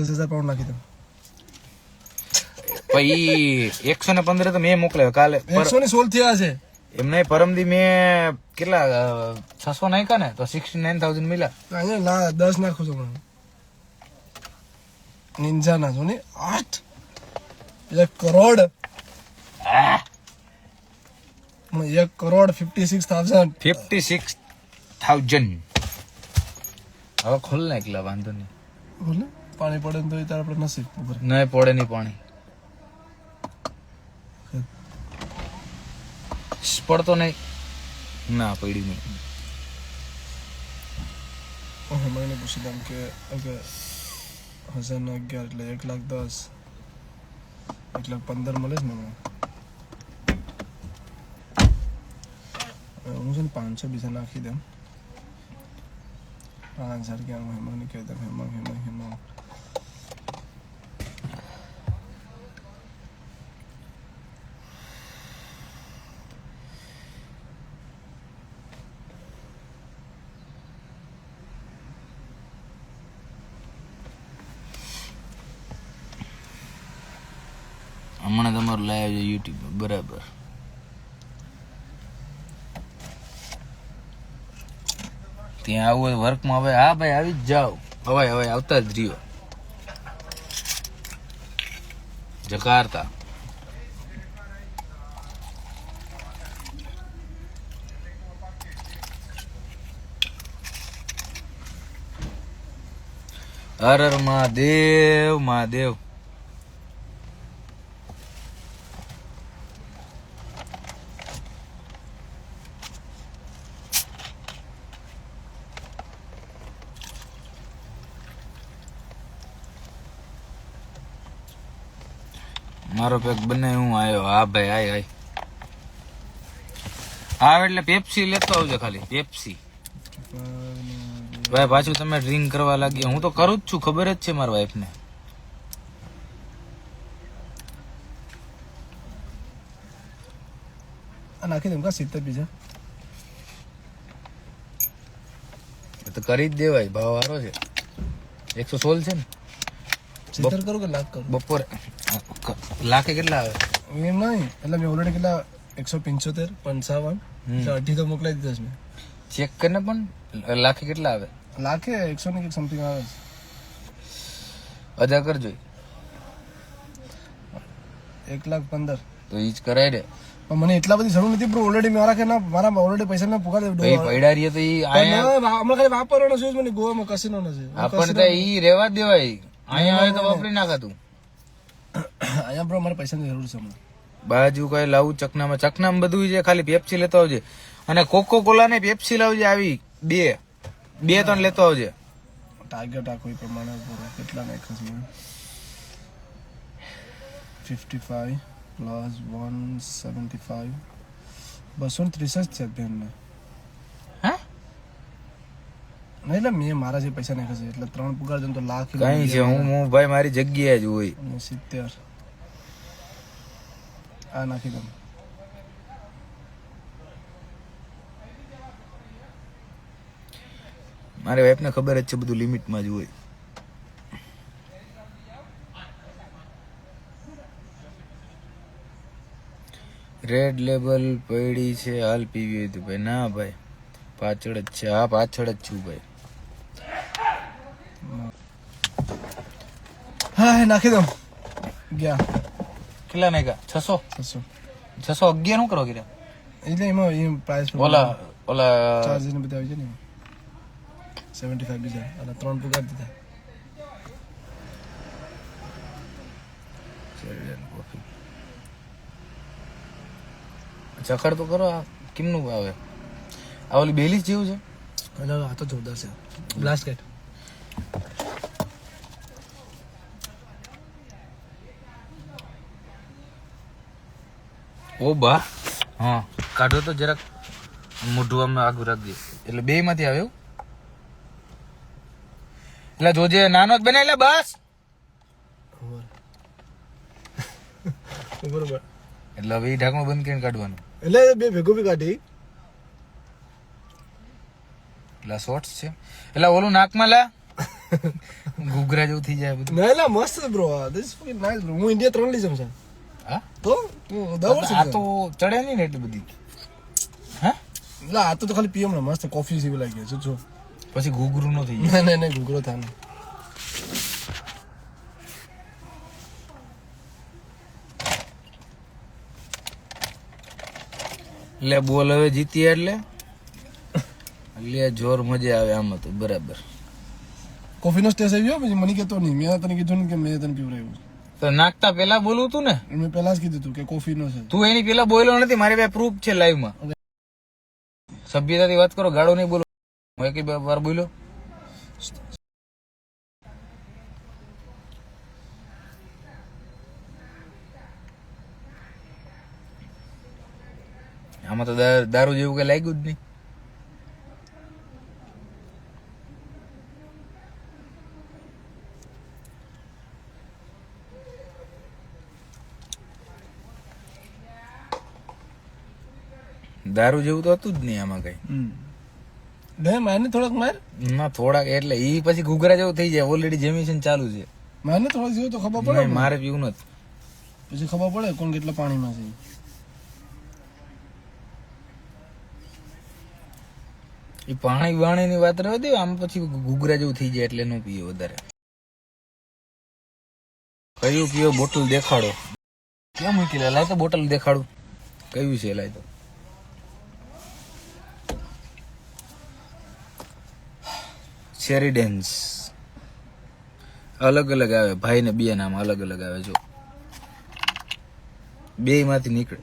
દસ હજાર પાઉન્ડ નાખી દઉં. પછી એકસો ને પંદર તો મેં મોકલ્યો કાલે. એકસો ની સોળ થયા છે. એમને પરમદી મેં કેટલા છસો નાખ્યા ને તો સિક્સટી નાઇન થાઉઝન્ડ મળ્યા ના દસ નાખું છું પણ. નિંજા ના છો ને? આઠ. એક કરોડ. એક crore fifty six thousand fifty six thousand હવે ખોલ ને એકલા વાંધો નહીં. બોલે. પાણી પડે ને તો એ તારે આપણે નસીબ ખબર. નહીં પડે નહીં પાણી. પડતો નહીં. ના પડ્યું નહીં. હમણાં પૂછી દઉં કે હજાર ને અગિયાર એટલે એક લાખ દસ. એક લાખ પંદર મળે જ ને હું છે ને પાંચસો બીજા નાખી દઉં. પાંચ હજાર ક્યાં હું હેમાંગને કહી દઉં હેમાંગ હેમાંગ હેમાંગ હમણાં તમારું લાઈવ છે યુટ્યુબ બરાબર. ત્યાં આવું હોય વર્કમાં હવે, હા ભાઈ, આવી જ જાઓ. હવે હવે, આવતા જ રહ્યો. જકારતા. હર હર મહાદેવ મહાદેવ. મારો પેક બને હું આવ્યો હા ભાઈ આય આય. હા એટલે પેપ્સી લેતો આવજો ખાલી પેપ્સી ભાઈ પાછું તમે ડ્રિંક કરવા લાગ્યા. હું તો કરું જ છું ખબર જ છે મારા વાઈફ ને. આ નાખી દઉં કા સિત્તેર બીજા તો કરી જ દેવાય ભાવ સારો છે. એકસો સોળ છે ને? સિત્તેર કરું કે લાખ કરું? બપોરે. લાખે કેટલા આવે? એમ નહીં. એટલે મેં ઓલરેડી કેટલા? એકસો પંચોતેર પંચાવન. એટલે અઢી તો મોકલાઈ દીધા છે મેં. ચેક કરીને પણ લાખે કેટલા આવે? લાખે? એકસો ને સમથિંગ આવે. છે અદા કરજો એક લાખ પંદર. તો ઈ જ કરાય રે. પણ મને એટલા બધી જરૂર નથી બ્રો ઓલરેડી મારા કે ના મારા ઓલરેડી પૈસા મેં પુગાડી. દીધું ભાઈ પૈડા રહીએ તો ઈ આયા. હમણાં ખાલી વાપરવાનો છે મને ગોવામાં કસીનો નથી. આપણને તો ઈ રેવા દેવાય. અહીંયા આવે તો વાપરી નાખાતું અહીંયા બ્રો મારે પૈસાની જરૂર છે હમણાં. બાજુ કઈ લાવું ચકનામાં. ચકનામાં બધું છે ખાલી પેપ્સી લેતો આવજે. અને કોકો કોલા ને પેપ્સી લાવજે આવી. બે. બે ત્રણ લેતો આવજે. ટાર્ગેટ આ કોઈ પ્રમાણે પૂરો કેટલા નાખ્યા છે fifty five plus one seventy five બસો ત્રીસ જ છે બેનને એટલે મેં મારા જે પૈસા નાખ્યા છે એટલે ત્રણ પગાર જન તો લાખ કઈ છે હું હું ભાઈ મારી જગ્યાએ જ હોય. સિત્તેર. આ નાખી દઉં. મારી વાઈફ ને ખબર જ છે બધું લિમિટમાં જ હોય. રેડ લેબલ પડી છે હાલ પીવી હોય તો ભાઈ. ના ભાઈ પાછળ જ છે. હા પાછળ જ છું ભાઈ. હા નાખી દઉં. ગયા. કેટલા નાખ્યા? છસો? છસો. છસો અગિયાર શું કરો કીધા? એટલે એમાં એ પ્રાઇસ ઓલા ઓલા ચાર્જ ને બધા આવી જાય ને સેવન્ટી ફાઈવ બીજા. અને ત્રણ પગાર દીધા. ચખડ તો કરો આ કેમનું આવે? આ ઓલી બેલીસ જેવું છે? એટલે આ તો જોરદાર છે. બ્લાસ્ટ કેટ ઓ બા હા. કાઢો તો જરાક મોઢું આમ આગું રાખજે. એટલે બે માંથી આવે એવું. એટલે જોજે નાનો જ બને એટલે બસ. બરોબર એટલે હવે એ ઢાંકણું બંધ કરીને કાઢવાનું. એટલે બે ભેગું બી કાઢી. એટલે શોર્ટ્સ છે. એટલે ઓલું નાકમાં લા. ઘૂઘરા જેવું થઈ જાય બધું. ના ના મસ્ત bro this fucking nice bro હું ઇન્ડિયા ત્રણ લઈ જાઉં છું. હા તો દર વર્ષે આ તો ચડે નહીં ને એટલી બધી. હા? લા આ તો ખાલી પીએમ ને મસ્ત કોફી જેવી લાગી છે જો. પછી ઘૂઘરું નો થઈ જાય. ના ના ના ઘૂઘરો થાય નહીં. એટલે બોલ હવે જીતી એટલે. લે જોર મજા આવે આમાં તો બરાબર. કોફીનો સ્ટેજ આવ્યો પછી મને કહેતો નહીં. મેં તને કીધું ને કે મેં તને પીવડાવ્યું. તો નાખતા પેલા બોલવું તું ને? મેં પહેલા જ કીધું તું કે કોફીનો છે. તું એની પેલા બોલ્યો નથી મારી પાસે પ્રૂફ છે લાઈવમાં. સભ્યતાથી વાત કરો ગાળો નહીં બોલો. હું એક વાર બોલ્યો. આમાં તો દારૂ જેવું કઈ લાગ્યું જ નહીં. દારૂ જેવું તો હતું જ નહીં આમાં કઈ. મારને થોડાક માર? ના થોડાક એટલે એ પછી ઘૂઘરા જેવું થઈ જાય. ઓલરેડી જેમિશન ચાલુ છે. મારને થોડાક જેવું તો ખબર પડે મારે પીવું નથી. પછી ખબર પડે કોણ કેટલા પાણીમાં છે. એ પાણી વાણીની વાત રહેવા દે આમ પછી ઘૂઘરા જેવું થઈ જાય એટલે ન પીએ વધારે. કયું પીવો બોટલ દેખાડો? કેમ મૂકી? લાય તો બોટલ દેખાડું. કયું છે લાય તો? શેરીડેન્સ અલગ અલગ આવે. ભાઈ ને બે નામ અલગ અલગ આવે. જો. બે માંથી નીકળે.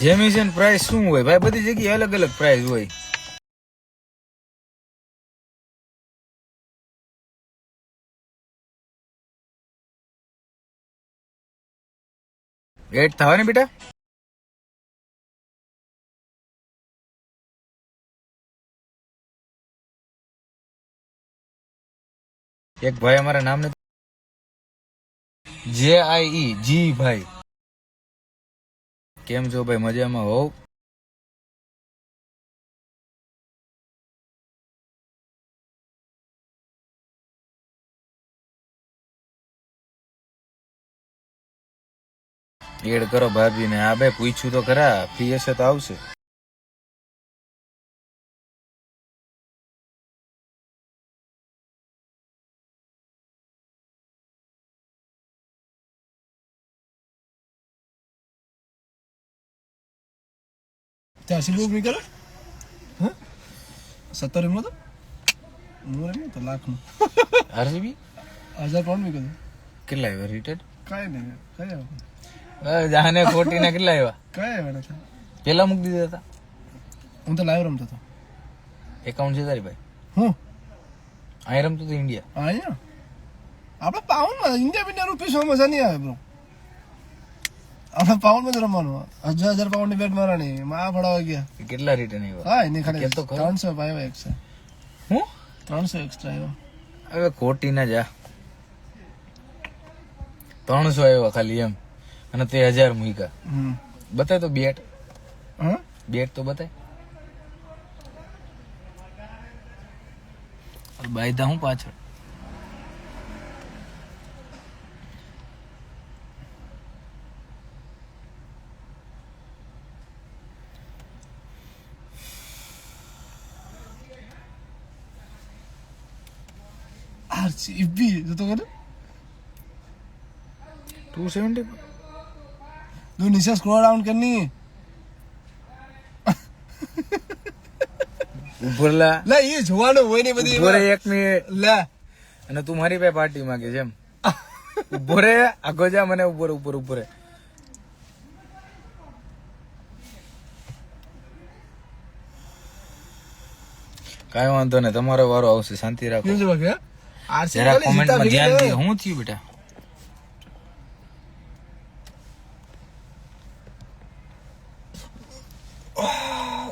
જેમિસન પ્રાઇસ શું હોય? ભાઈ, બધી જગ્યાએ અલગ અલગ પ્રાઇસ હોય. એડ થવાની બેટા? એક ભાઈ અમારા નામ ને જે આઈ ઈ જી ભાઈ. કેમ છો ભાઈ? મજામાં હોવ? એડ કરો ભાભી ને આ બે પૂછ્યું તો ખરા ફ્રી હશે તો આવશે. ત્યાંસી રૂપિયા કરે હા? સત્તર એમનો તો? મોર એમ તો લાખનું. આરસીબી હજાર પાઉન્ડ કેટલા આવ્યા રિટેડ કાંઈ નહીં કઈ જાને ખોટી ને કેટલા આવ્યા? કઈ આવ્યા પેલા મૂકી દીધા હતા. હું તો લાઈવ રમતો હતો. એકાઉન્ટ છે તારી ભાઈ હું? અહીં રમતો હતો ઇન્ડિયા અહીંયા? આપણે પાઉન્ડમાં ઇન્ડિયા બિન્ડિયા રૂપીસમાં મજા નહીં આવે બ્રો આપણે પાઉન્ડમાં જ રમવાનું. હજાર હજાર પાઉન્ડની બેટ મારવાની. માં ફળવા ગયા કેટલા રિટર્ન આવ્યા? હા એને ખાલી ત્રણસો આવ્યા એક છે. હું? ત્રણસો એક્સ્ટ્રા આવ્યા. હવે ખોટી ના જા. ત્રણસો આવ્યા ખાલી એમ. અને તે હજાર મૂક્યા બતાય તો બેટ બેટ તો બતાય બાયધા હું પાછળ आरसीबी जो तो कर 270 दो नीचे स्क्रॉल डाउन करनी है ઉભરલા. લે એ જોવાનો હોય ને બધી ઉભરે એક મિનિટ. લે. અને તું મારી પાસે પાર્ટી માંગે છે એમ. ઉભરે આગો જા મને ઉપર ઉપર ઉભરે. કાઈ વાંધો નહીં તમારો વારો આવશે શાંતિ રાખો. જરાક કોમેન્ટમાં ધ્યાન દે. હું થયું બેટા?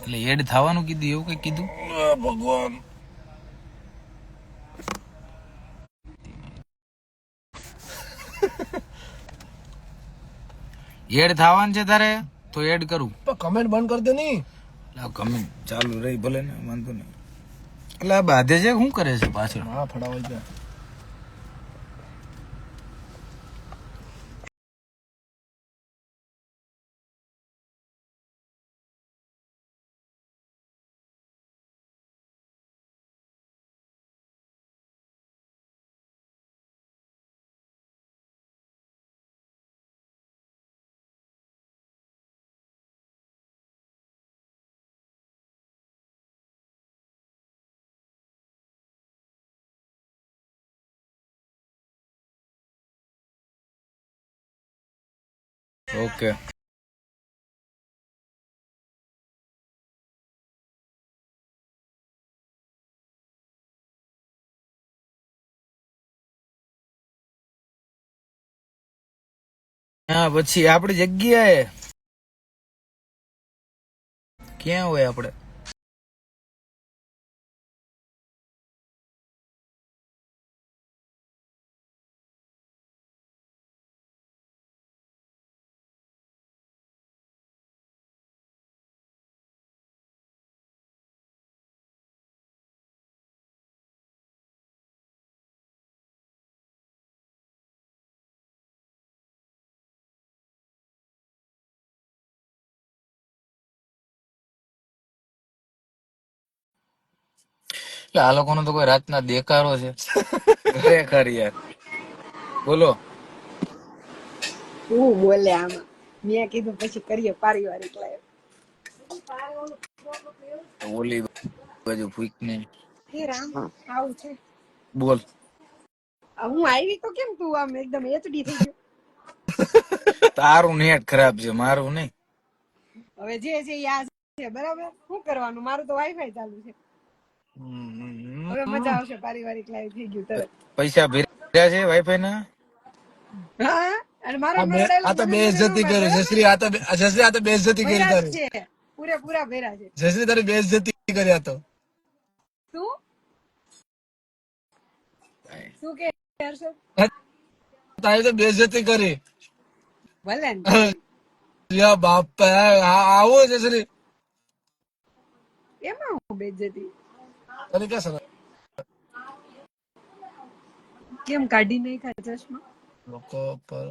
એટલે એડ થવાનું કીધું એવું કઈ કીધું? ભગવાન. એડ થવાનું છે તારે? તો એડ કરું. કમેન્ટ બંધ કરી દે નહીં. કમેન્ટ ચાલુ રહી ભલે ને વાંધો નહીં. એટલે બાધે છે શું કરે છે પાછળ? હા ફડાવાય જાય ઓકે હા પછી આપણી જગ્યાએ ક્યાં હોય આપણે? એટલે આ લોકોનો તો કોઈ રાતના દેકારો છે. ખરેખર યાર. બોલો. હું બોલે આમાં. મેં કીધું પછી કરીએ પારિવારિક લાઈફ ઓલી બાજુ ફૂક ને હે રામ આવું છે. બોલ. હું આવી તો કેમ તું આમ એકદમ એચડી થઈ ગયો? તારું નેટ ખરાબ છે મારું નહીં. હવે જે છે યાદ છે બરાબર? શું કરવાનું? મારું તો વાઈફાઈ ચાલુ છે. હવે મજા આવશે પારિવારિક લાઈફ થઈ ગયું તરત. પૈસા ભર્યા છે વાઈફાઈ ના હા અને મારા આ તો બેઇજ્જતી કરી જયશ્રી આ તો જસરી આ તો બેઇજ્જતી કરી તારી. પૂરેપૂરા ભેરા છે. જસરી તારી બેઇજ્જતી કરી આ તો. શું? શું કે હર્ષદ તારી તો બેઇજ્જતી કરી. ભલે યા બાપ આવું જસરી. એમાં હું બેજતી તને ક્યાં સર કેમ કાઢી નહીં ખા ચશ્મા? લોકો પર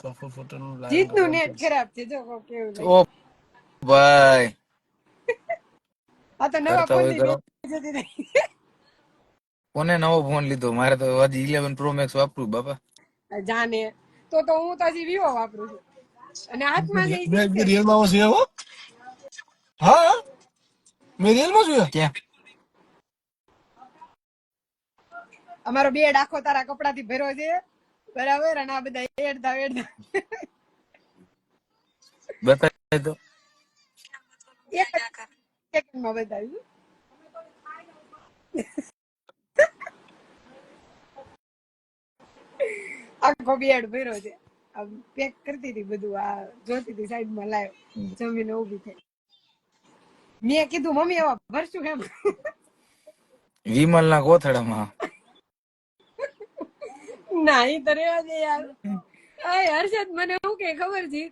પ્રોફાઇલ ફોટો નું જીતનું નેટ ખરાબ છે જો કો કેવું ઓ ભાઈ. આ તો નવા ફોન. કોને નવો ફોન લીધો? મારે તો હજી ઇલેવન પ્રો મેક્સ વાપરું બાપા. જાને. તો તો હું તો હજી વિવો વાપરું છું. અને હાથમાં જે મેં એક દી રિયલમાં છું હા? મેં રિયલમાં છું? ક્યાં? અમારો બેડ આખો તારા કપડાથી ભર્યો છે. બરાબર? અને આ બધા એડતા એડતા બતાવી દો. સેકન્ડમાં બતાવ્યું આખો બેડ ભર્યો છે. પેક કરતી હતી બધું આ જોતી હતી સાઈડમાં લાવ જમીને ઊભી થઈ. મેં કીધું મમ્મી એવા ભરશું એમ વિમલ ના કોથળામાં ના ઈ તો રેવા દે યાર. આય હર્ષદ મને શું કે ખબર છે?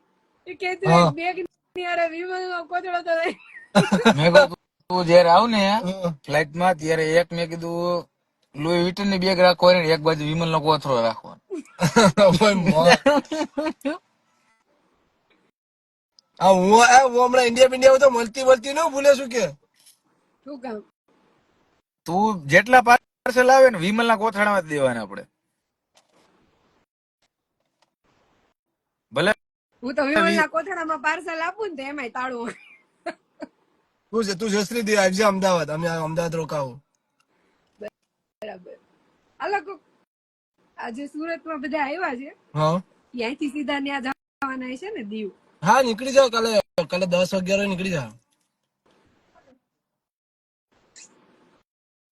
કે તું હા. બેગની અરે વિમાનમાં કોચડો તો નહીં. મેં કહું તું જયારે આવ ને ફ્લાઇટમાં ત્યારે એક મેં કીધું લુઈ વિટનની બેગ રાખો ને એક બાજુ વિમલ નો કોથળો રાખો આ હું આ હું હમણાં ઇન્ડિયા ઇન્ડિયા તો મળતી મળતી ન ભૂલે શું કે? શું કામ? તું જેટલા પાર્સલ આવે ને વિમલ ના કોથળામાં જ દેવાના આપણે ભલે હું તો વિમલના કોથળામાં પાર્સલ આપું ને તો એમાંય તાળું તું છે તું જસરી દે આવજે અમદાવાદ. અમે અમદાવાદ રોકાવું. બરાબર. આ લોકો આજે સુરતમાં બધા આવ્યા છે. હા. ત્યાંથી સીધા ત્યાં જવાના છે ને દીવ. હા નીકળી જાવ કાલે. કાલે દસ અગિયાર નીકળી જાવ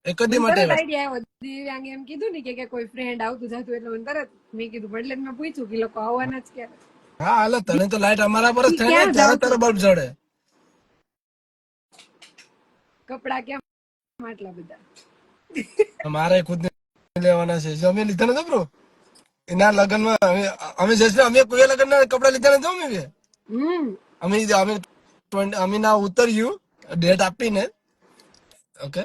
એક જ માટે આઈડિયા એમ કીધું ને કે કોઈ ફ્રેન્ડ આવતું જતું એટલે મને તરત મેં કીધું એટલે મેં પૂછ્યું કે લોકો આવવાના જ ક્યારે? હા એટલે તને તો લાઈટ અમારા પર જ થાય ને તારે તારે બલ્બ જડે. કપડા કેમ આટલા બધા? મારે ખુદ લેવાના છે. અમે લીધા નથી બ્રો એના લગ્નમાં અમે- અમે જશે અમે કોઈ લગન ના કપડા લીધા નથી અમે અમે અમે 20 અમે ના ઉતર્યું ડેટ આપીને. ઓકે?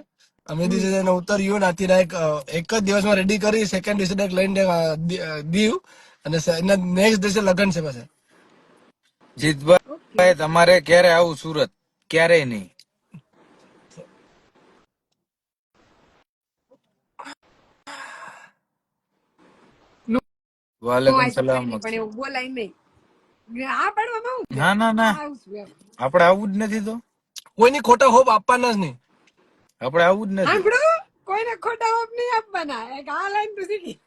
અમે દિવસે જઈને ઉતર્યું ને આથી એક એક જ દિવસમાં રેડી કરી સેકન્ડ દિવસે લઈને દીયું દીવ. અને સ- એના નેક્સ્ટ દિવસે લગ્ન છે પાછા. જીતભાઈ તમારે ક્યારે આવું સુરત? ક્યારેય નહીં. વાલેકુમ સલામ પણ એવું બોલાય નહીં. આ પાડવામાં આવું ના ના ના. આપણે આવું જ નથી તો. કોઈની ખોટા હોપ આપવાના જ નહીં. આપણે આવું જ નથી. સાંભળો કોઈને ખોટા હોપ નહીં આપવાના. એક આ લાઈન તો શીખી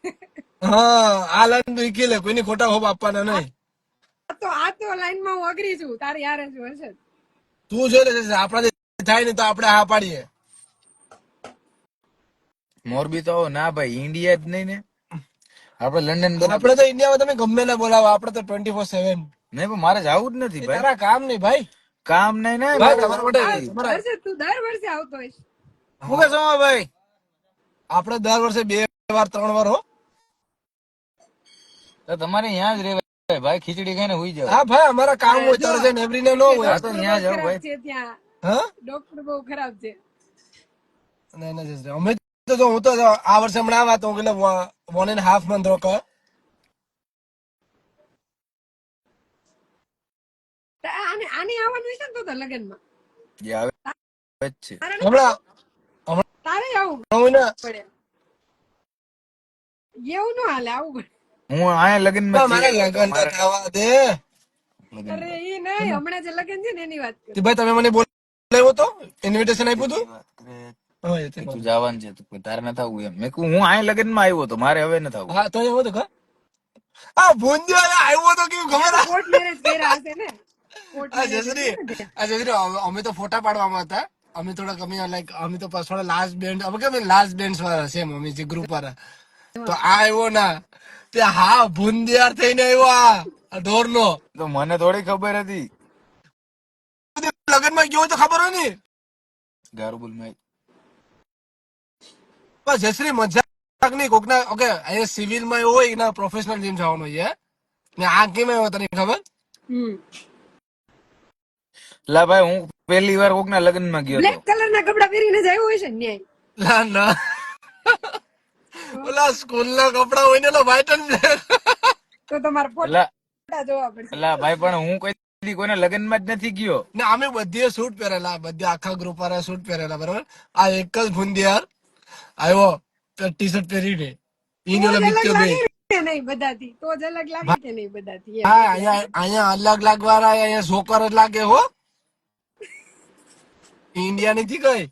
હા આ લાઈન તો શીખી લે કોઈને ખોટા હોપ આપવાના નહીં. તો આ તો લાઈનમાં હું અઘરી છું. તારી યારે જ હશે તું જોઈ આપણા થાય ને તો આપણે હા પાડીએ. મોરબી તો ના ભાઈ ઇન્ડિયા જ નહીં ને. આપણે લંડન આપડે આપણે તો ઇન્ડિયામાં તમે ગમે ના બોલાવો. આપણે તો ટ્વેન્ટી ફોર સેવન નહીં પણ મારે જવું જ નથી ભાઈ. તારા કામ નહીં ભાઈ. કામ નહીં ને ભાઈ તમારા માટે તું દર વર્ષે આવતો હોઈશ. હું કે ભાઈ? આપણે દર વર્ષે બે વાર ત્રણ વાર હો. તો તમારે ત્યાં જ ભાઈ ખીચડી ખાઈને હુઈ જાવ હા ભાઈ અમારા કામ હોય તારે છે નેબરીને નો હોય. તો ત્યાં જાવ ભાઈ. હા? ડોક્ટર બહુ ખરાબ છે. ના, ના. અમે તો જો હું તો આ વર્ષે હમણાં આવા તો હું એટલે વન એન્ડ હાફ મંથ રોકાયો. તો આને આને આવવાનું છે ને તો લગનમાં? જે આવે છે. હમણાં તારે આવું હું ને? પડે. એવું ન હાલે આવું હું આયા લગનમાં મારે લગન તો થવા દે. અરે ઈ નહીં હમણાં જે લગન છે ને એની વાત કર. ભાઈ તમે મને બોલાવ્યો તો? ઇન્વિટેશન આપ્યું હતું તે તું જવાનું છે તું તારે ન થવું એમ. મેં કહ્યું હું આયા લગનમાં આવ્યો તો મારે હવે ન થવું. હા તો કા આ ભૂંડિયો આવ્યો તો કેવું ખબર? કોર્ટ મેરેજ કર્યા હશે ને? આ જસરી આ જસરી અમે- અમે તો ફોટા પાડવામાં હતા. અમે થોડાક અમે લાઈક અમે તો થોડા લાસ્ટ બેન્ડ અમે કેમ લાસ્ટ બેન્ડ વાળા છે અમે જે ગ્રુપ વાળા. તો આ આવ્યો ના તે હા ભૂંદિયાર થઈને આવ્યો આ ઢોર નો તો મને થોડી ખબર હતી. લગનમાં ગયો તો ખબર હોય ને. ગારુબુલમાં. બસ જશ્રી મજાક નહીં કોક ના ઓકે અહીંયા સિવિલમાં એવું હોય ના પ્રોફેશનલ જીમ જવાનું હોય હે? ને આ કેમ આવ્યો તને ખબર? હમ. લા ભાઈ હું પહેલી વાર કોકના માં ગયો બ્લેક હતો કલર ના કપડા પહેરીને જ આવ્યો હશે ને ન્યાય. લા ના. ઓલા સ્કૂલ ના કપડા હોય ને ઓલા and black. તો તમાર ફોટા જોવા પડશે. લા ભાઈ પણ હું કોઈ દી કોઈના લગનમાં જ નથી ગયો. ને અમે બધે સૂટ પહેરેલા બધે આખા ગ્રુપ વાળા સૂટ પહેરેલા બરાબર? આ એક જ ભૂંડિયાર આવ્યો ટી શર્ટ પહેરીને. ઈને ઓલા મિત્ર ભાઈ નહીં બધાથી. તો જ અલગ લાગે કે નહીં બધાથી હા અહીંયા અહીંયા અલગ લાગવાના અહીંયા છોકર જ લાગે હો. ઇન્ડિયા નથી કઈ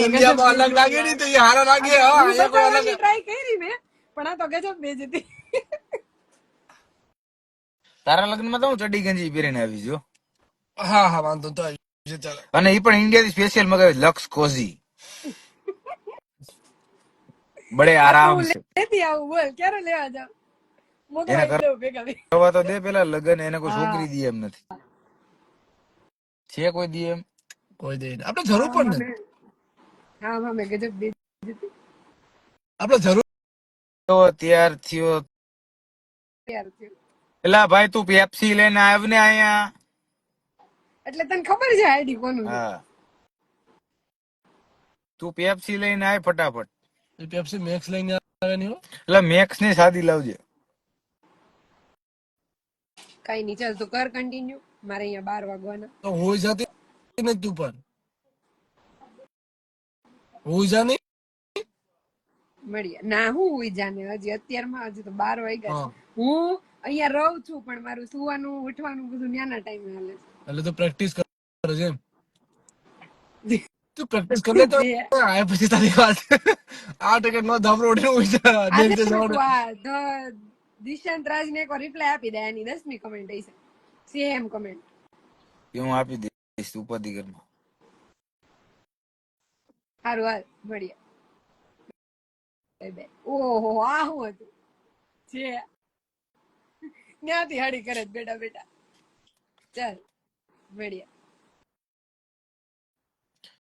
ઇન્ડિયા માં અલગ લાગે નહીં તો એ હારા લાગે હા અહીંયા કોઈ અલગ ટ્રાય કરી મે પણ આ તો ગજબ બેજતી તારા લગ્નમાં તો હું ચડી ગંજી પહેરીને આવી જો હા હા વાંધો તો અને એ પણ ઇન્ડિયા થી સ્પેશિયલ મગાવી લક્ષ કોઝી બડે આરામ છે. લેતી આવું બોલ ક્યારે લેવા જાવ તો દે પેલા લગન એને કોઈ છોકરી દે એમ નથી. છે કોઈ દે એમ? કોઈ દે આપણે જરૂર પણ નથી. હા હા મેં ગજબ બેજતી આપણે જરૂર તો ત્યાર થયો. તૈયાર થયો. ભાઈ તું પેપ્સી લઈને આવ ને અહીંયા. એટલે તને ખબર છે આઈડી કોનું હા. તું પેપ્સી લઈને આય ફટાફટ. પેપ્સી મેક્સ લઈને આવે નહીં એટલે મેક્સની સાદી લાવજે. કઈ નહીં ચાલ તો કર કન્ટિન્યુ મારે અહીંયા બાર વાગવાના. તો હોઈ જતી નથી તું પણ હોઈ જા મળીએ. ના હું હુઈ જાને? હજી અત્યારમાં હજી તો બાર વાગ્યા હા. હું અહીંયા રહું છું પણ મારું સુવાનું ઉઠવાનું બધું ન્યાના ટાઈમે હાલે એટલે તો પ્રેક્ટિસ કરો છે તું પ્રેક્ટિસ કરે તો. છે આ પછી તારી વાત. આ ટિકિટ નો ધબરો ઉડીને હોઈ જા. આજે જેમ તે જવાનું આ ધ દિશાંત એક રિપ્લાય આપી દે એની દસમી કમેન્ટ હશે સેમ કમેન્ટ હું આપી દઈશ. ઉપાધિ ઘરમાં સારું હાલ બાય ઓહો આ હું હતું છે ત્યાંથી હાડી કરે બેટા બેટા ચાલ મળીએ